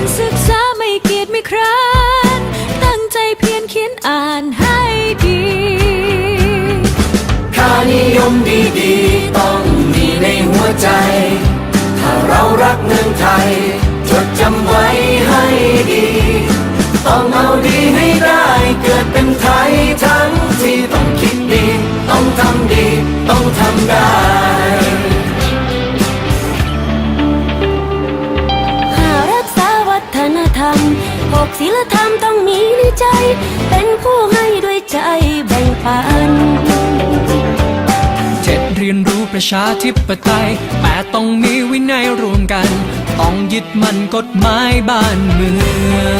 การศึกษาไม่เกียจไม่คร้าน ตั้งใจเพียรเขียนอ่านให้ดีค่านิยมดีๆ ต้องมีในหัวใจ ถ้าเรารักเมืองไทย จดจำไว้ให้ดี ต้องเอาดีให้ รมหกศีลธรรมต้องมีในใจ เป็นผู้ให้ด้วยใจแบ่งปันเจ็ดเรียนรู้ประชาธิปไตยแปดต้องมีวินัยรวมกัน ต้องยึดมั่นกฎหมายบ้านเมือง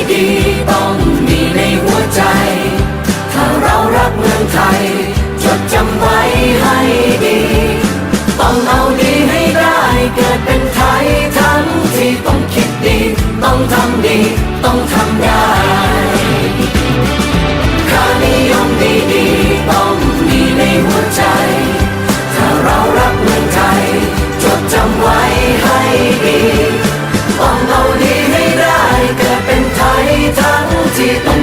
ต้องทำได้ค่านิยมดีๆต้องมีในหัวใจ ถ้าเรารักเมืองไทย จดจำไว้ให้ดีต้องเอาดีให้ได้เกิดเป็นไทยทั้งที่ต้องคิดดีต้อง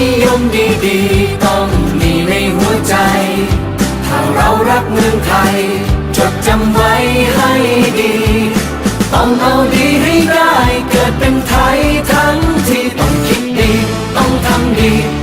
นิยมดีๆต้องมีในหัวใจ ถ้าเรารักเมืองไทย จดจำไว้ให้ดี ต้องเอาดีให้ได้เกิดเป็นไทยทั้งที่ต้องคิดดี ต้องทำดี